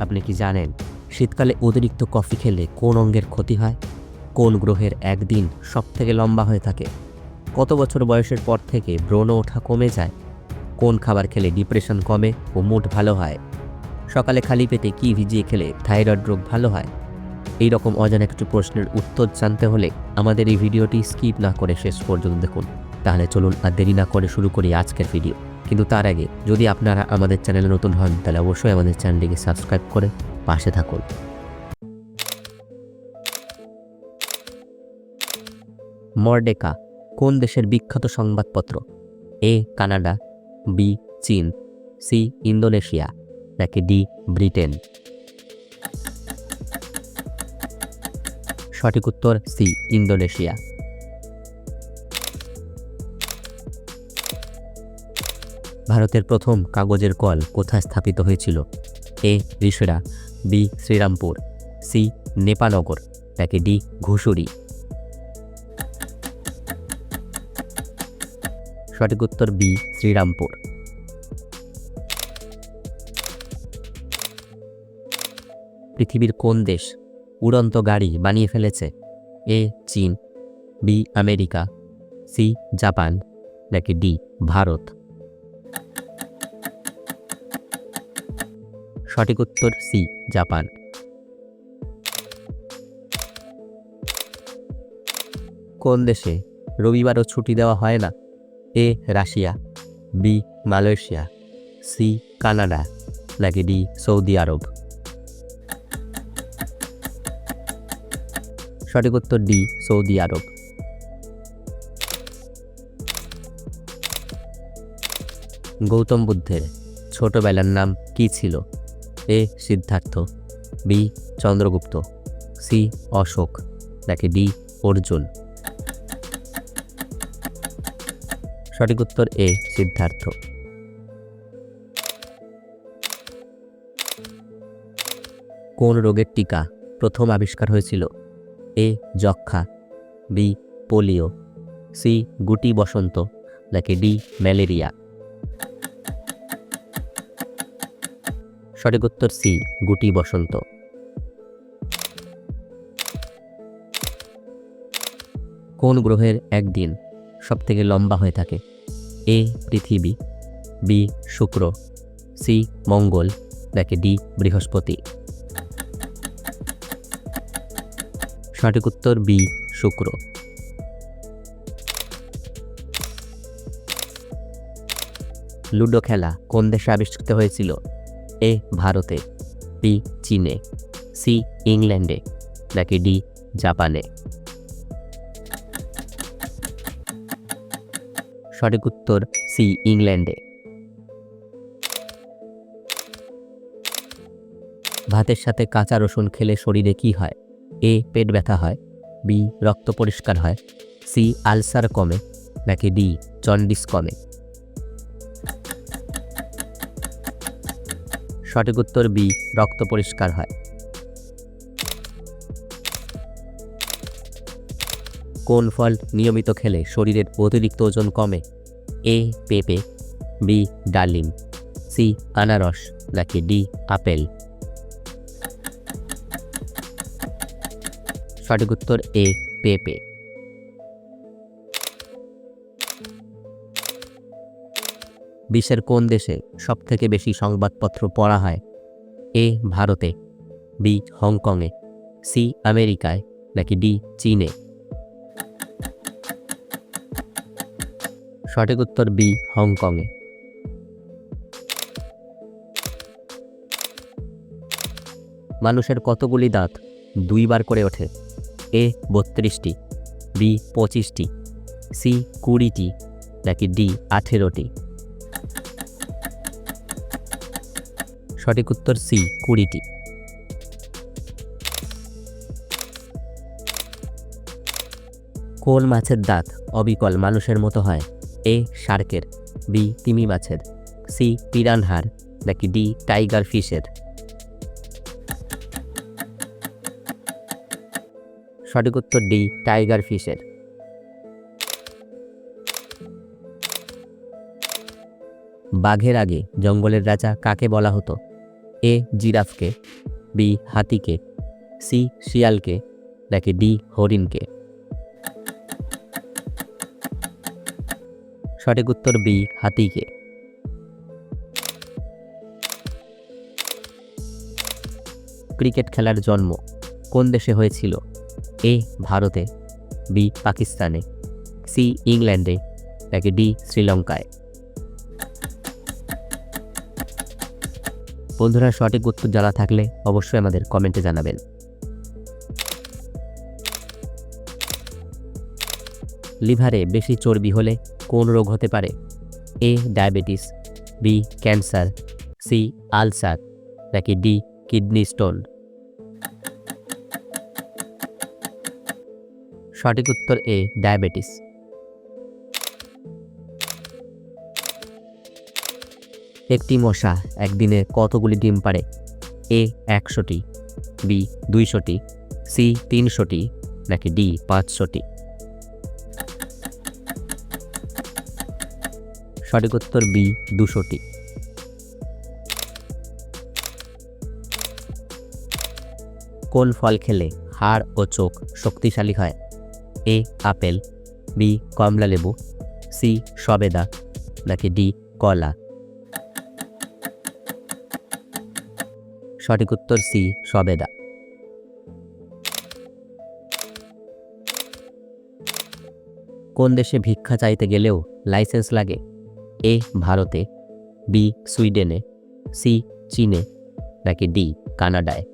আপনি কি জানেন, শীতকালে অতিরিক্ত কফি খেলে কোন অঙ্গের ক্ষতি হয়? কোন গ্রহের একদিন সব থেকে লম্বা হয়ে থাকে? কত বছর বয়সের পর থেকে ব্রণ ওঠা কমে যায়? কোন খাবার খেলে ডিপ্রেশন কমে ও মুড ভালো হয়? সকালে খালি পেটে কি ভিজিয়ে খেলে থাইরয়েড রোগ ভালো হয়? এই রকম অজানা কিছু প্রশ্নের উত্তর জানতে হলে আমাদের এই ভিডিওটি স্কিপ না করে শেষ পর্যন্ত দেখুন। তাহলে চলুন আর দেরি না করে শুরু করি আজকের ভিডিও। কিন্তু তার আগে যদি আপনারা আমাদের চ্যানেলে নতুন হন, তাহলে অবশ্যই আমাদের চ্যানেলটিকে সাবস্ক্রাইব করে পাশে থাকুন। মর্ডেকা, কোন দেশের বিখ্যাত সংবাদপত্র? এ, কানাডা, বি, চীন, সি, ইন্দোনেশিয়া, নাকি ডি, ব্রিটেন? সঠিক উত্তর সি, ইন্দোনেশিয়া। ভারতের প্রথম কাগজের কল কোথায় স্থাপিত হয়েছিল? A. Rishra B. Serampore, C. Nepanagar নাকি ডি. ঘুষুরি। সঠিক উত্তর বি. শ্রীরামপুর। পৃথিবীর কোন দেশ উড়ন্ত গাড়ি বানিয়ে ফেলেছে? এ. চীন, বি. America, C. জাপান নাকি ডি. ভারত। সঠিক উত্তর সি, জাপান। কোন দেশে রবিবারও ছুটি দেওয়া হয় না? A, Russia, B, Malaysia, C, Canada, নাকি ডি, সৌদি আরব? সঠিক উত্তর ডি, সৌদি আরব। গৌতম বুদ্ধের ছোটবেলার নাম কি ছিল? A Siddhartha. B Chandragupta. C Ashoka. নাকি ডি অর্জুন। সঠিক উত্তর এ সিদ্ধার্থ। কোন রোগের টিকা প্রথম আবিষ্কার হয়েছিল? এ যক্ষা বি পোলিও। সি গুটি বসন্ত। নাকি ডি ম্যালেরিয়া। সঠিক উত্তর সি, গুটি বসন্ত। কোন গ্রহের একদিন সবথেকে লম্বা হয়ে থাকে? এ, পৃথিবী, বি, শুক্র, সি, মঙ্গল, নাকি ডি, বৃহস্পতি? সঠিক উত্তর বি, শুক্র। লুডো খেলা কোন দেশে আবিষ্কৃত হয়েছিল? এ ভারতে বি চীনে, সি ইংল্যান্ডে, নাকি ডি জাপানে? সঠিক উত্তর, সি ইংল্যান্ডে। ভাতের সাথে কাঁচা রসুন খেলে শরীরে কি হয়? এ পেট ব্যথা হয়, বি রক্ত পরিষ্কার হয়, সি আলসার কমে, নাকি ডি জন্ডিস কমে? সঠিক উত্তর বি, রক্ত পরিষ্কার হয়। কোন ফল নিয়মিত খেলে শরীরের অতিরিক্ত ওজন কমে? এ, পেঁপে, বি, ডালিম, সি, আনারস, নাকি ডি, আপেল? সঠিক উত্তর এ, পেঁপে। বিশ্বের কোন দেশে সবথেকে বেশি সংবাদপত্র পড়া হয়? এ, ভারতে, বি, হংকংয়ে, সি, আমেরিকায়, নাকি ডি, চীনে? সঠিক উত্তর বি, হংকংয়ে। মানুষের কতগুলি দাঁত দুইবার করে ওঠে? এ, বত্রিশটি, বি, পঁচিশটি, সি, কুড়িটি, নাকি ডি, আঠেরোটি? সঠিক উত্তর সি, কুড়িটি। কোন মাছের দাঁত অবিকল মানুষের মতো হয়। এ, শার্কের। বি, তিমি মাছের। সি, পিরানহার। নাকি ডি, টাইগার ফিশের। সঠিক উত্তর ডি, টাইগার ফিশের। বাঘের আগে জঙ্গলের রাজা কাকে বলা হতো? এ জিরাফকে, বি হাতিকে, সি শিয়ালকে, নাকি ডি হরিণকে? সঠিক উত্তর বি হাতিকে। ক্রিকেট খেলার জন্ম কোন দেশে হয়েছিল? এ ভারতে, বি পাকিস্তানে, সি ইংল্যান্ডে, নাকি ডি শ্রীলঙ্কায়? বন্ধুরা সঠিক উত্তর জানা থাকলে অবশ্যই আমাদের কমেন্টে জানাবেন। লিভারে বেশি চর্বি হলে কোন রোগ হতে পারে? A, diabetes, B, cancer, C, ulcer, নাকি ডি, কিডনি স্টোন? সঠিক উত্তর এ, ডায়াবেটিস। একটি মশা একদিনে কতগুলি ডিম পারে এ একশোটি, বি দুইশোটি, সি তিনশোটি, নাকি ডি পাঁচশোটি? সঠিক উত্তর বি দুশোটি। কোন ফল খেলে হাড় ও চোখ শক্তিশালী হয়? এ আপেল, বি কমলা লেবু সি সবেদা, নাকি ডি কলা? সঠিক উত্তর সি, সবেদা। কোন দেশে ভিক্ষা চাইতে গেলেও লাইসেন্স লাগে? এ, ভারতে, বি, সুইডেনে, সি, চীনে, নাকি ডি, কানাডায়?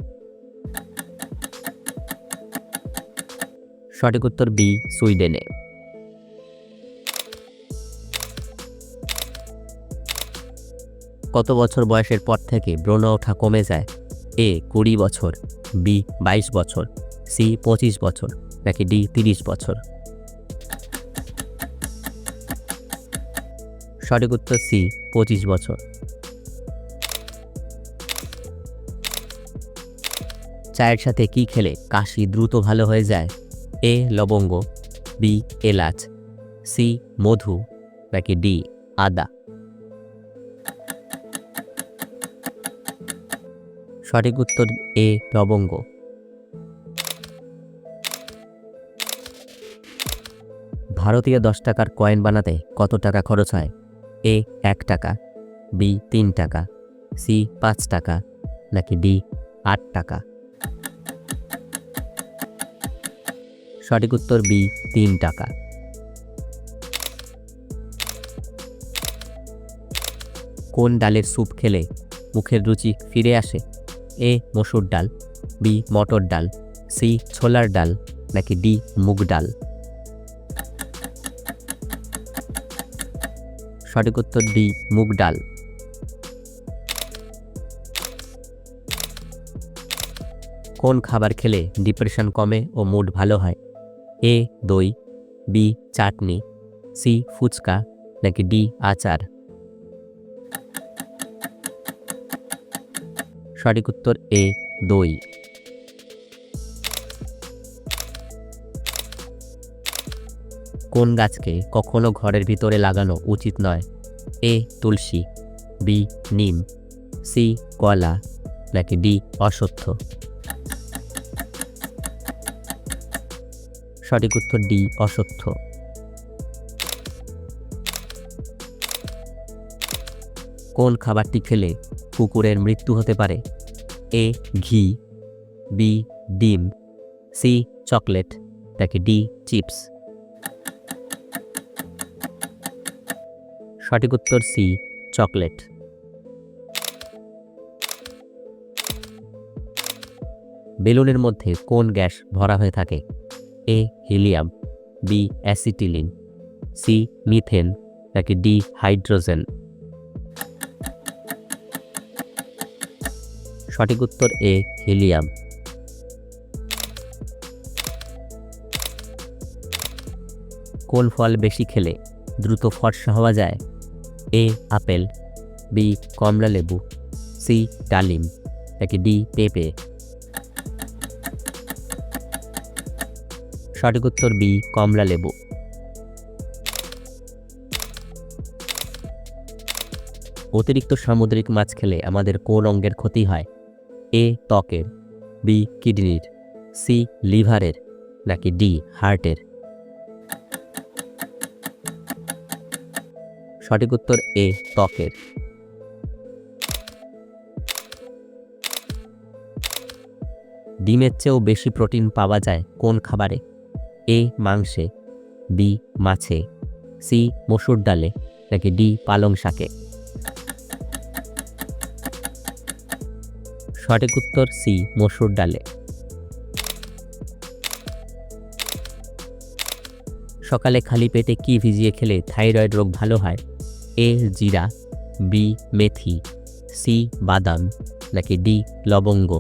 সঠিক উত্তর বি, সুইডেনে। কত বছর বয়সের পর থেকে ব্রণ ওঠা কমে যায়? এ, কুড়ি বছর, বি, বাইশ বছর, সি, পঁচিশ বছর, নাকি ডি, তিরিশ বছর? সঠিক উত্তর সি, পঁচিশ বছর। চায়ের সাথে কি খেলে কাশি দ্রুত ভালো হয়ে যায়? এ, লবঙ্গ, বি, এলাচ, সি, মধু, নাকি ডি, আদা? সঠিক উত্তর এ, লবঙ্গ। ভারতীয় দশ টাকার কয়েন বানাতে কত টাকা খরচ হয়? এ, এক টাকা, বি, তিন টাকা, সি, পাঁচ টাকা, নাকি ডি, আট টাকা? সঠিক উত্তর বি, তিন টাকা। কোন ডালের স্যুপ খেলে মুখের রুচি ফিরে আসে। এ মসুর ডাল, বি মটর ডাল, সি ছোলার ডাল, নাকি ডি মুগ ডাল? সঠিক উত্তর ডি মুগ ডাল। কোন খাবার খেলে ডিপ্রেশন কমে ও মুড ভালো হয়? এ দই, বি চাটনি, সি ফুচকা, নাকি ডি আচার? সঠিক উত্তর এ, দই। কোন গাছকে কখনো ঘরের ভিতরে লাগানো উচিত নয়? এ, তুলসী, বি, নিম, সি কলা নাকি ডি, অশ্বত্থ? সঠিক উত্তর ডি, অশ্বত্থ। কোন খাবারটি খেলে কুকুরের মৃত্যু হতে পারে? এ ঘি বি ডিম সি চকলেট নাকি ডি চিপস। সঠিক উত্তর সি চকলেট। বেলুনের মধ্যে কোন গ্যাস ভরা হয়ে থাকে? A helium B acetylene C methane নাকি ডি হাইড্রোজেন। সঠিক উত্তর এ, হিলিয়াম। কোন ফল বেশি খেলে দ্রুত ফর্সা হওয়া যায়? এ, আপেল, বি, কমলা লেবু, সি, ডালিম। নাকি ডি, পেঁপে? সঠিক উত্তর বি, কমলা লেবু। অতিরিক্ত সামুদ্রিক মাছ খেলে আমাদের কোন অঙ্গের ক্ষতি হয়? এ ত্বকের, বি কিডনির, সি লিভারের, নাকি ডি হার্টের? সঠিক উত্তর এ ত্বকের। ডিমের চেয়েও বেশি প্রোটিন পাওয়া যায় কোন খাবারে? এ মাংসে, বি মাছে, সি মসুর ডালে, নাকি ডি পালং শাকে? সঠিক উত্তর সি, মসুর ডালে। সকালে খালি পেটে কি ভিজিয়ে খেলে থাইরয়েড রোগ ভালো হয়? এ, জিরা, বি, মেথি, সি, বাদাম, নাকি ডি, লবঙ্গ?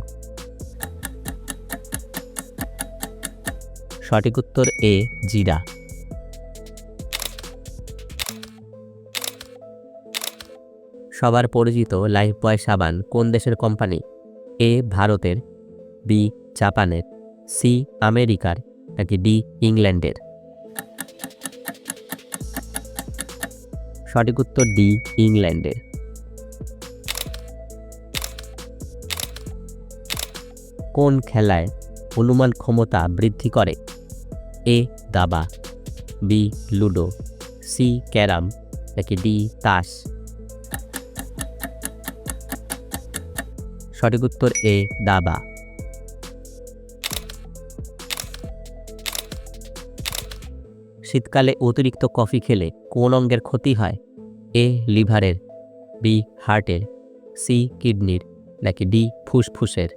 সঠিক উত্তর এ, জিরা। সবার পরিচিত লাইফ বয় সাবান কোন দেশের কোম্পানি? এ ভারতের, বি জাপানের, সি আমেরিকার, নাকি ডি ইংল্যান্ডের? সঠিক উত্তর ডি ইংল্যান্ডের। কোন খেলায় অনুমান ক্ষমতা বৃদ্ধি করে? এ দাবা, বি লুডো, সি ক্যারাম, নাকি ডি তাস? সঠিক উত্তর এ, দাবা। শীতকালে অতিরিক্ত কফি খেলে কোন অঙ্গের ক্ষতি হয়? এ, লিভারের, বি, হার্টের, সি, কিডনির, নাকি ডি, ফুসফুসের?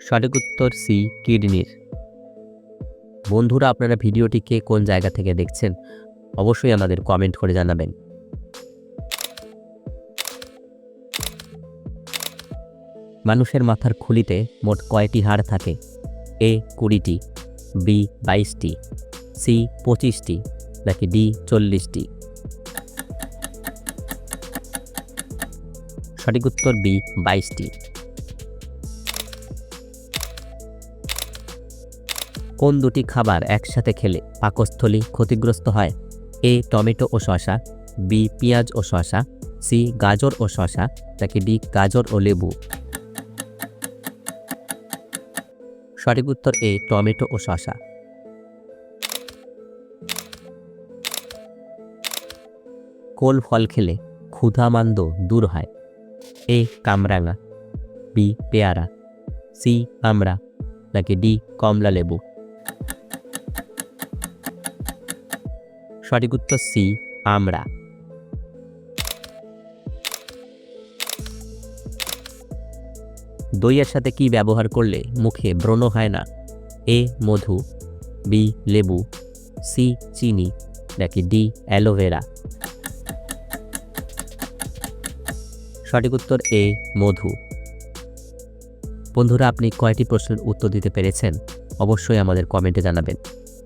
সঠিক উত্তর সি, কিডনির। বন্ধুরা, আপনারা ভিডিওটি কে কোন জায়গা থেকে দেখছেন? অবশ্যই আমাদের কমেন্ট করে জানাবেন। মানুষের মাথার খুলিতে মোট কয়টি হাড় থাকে? এ কুড়িটি, বি বাইশটি, সি পঁচিশটি, নাকি ডি চল্লিশটি? সঠিক উত্তর বি বাইশটি। কোন দুটি খাবার একসাথে খেলে পাকস্থলী ক্ষতিগ্রস্ত হয়? এ টমেটো ও শসা, বি পেঁয়াজ ও শসা, সি গাজর ও শসা, নাকি ডি গাজর ও লেবু? সঠিক উত্তর এ, টমেটো ও শসা। কোল ফল খেলে ক্ষুধামান্দ দূর হয়। এ, কামরাঙা। বি, পেয়ারা। সি আমড়া নাকি ডি, কমলা লেবু। সঠিক উত্তর সি, আমড়া। দইয়ের সাথে কি ব্যবহার করলে মুখে ব্রণ হয় না? এ, মধু, বি, লেবু, সি, চিনি, নাকি ডি, অ্যালোভেরা? সঠিক উত্তর এ, মধু। বন্ধুরা, আপনি কয়টি প্রশ্নের উত্তর দিতে পেরেছেন? অবশ্যই আমাদের কমেন্টে জানাবেন।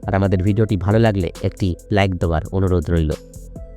আর আমাদের ভিডিওটি ভালো লাগলে একটি লাইক দেওয়ার অনুরোধ রইল।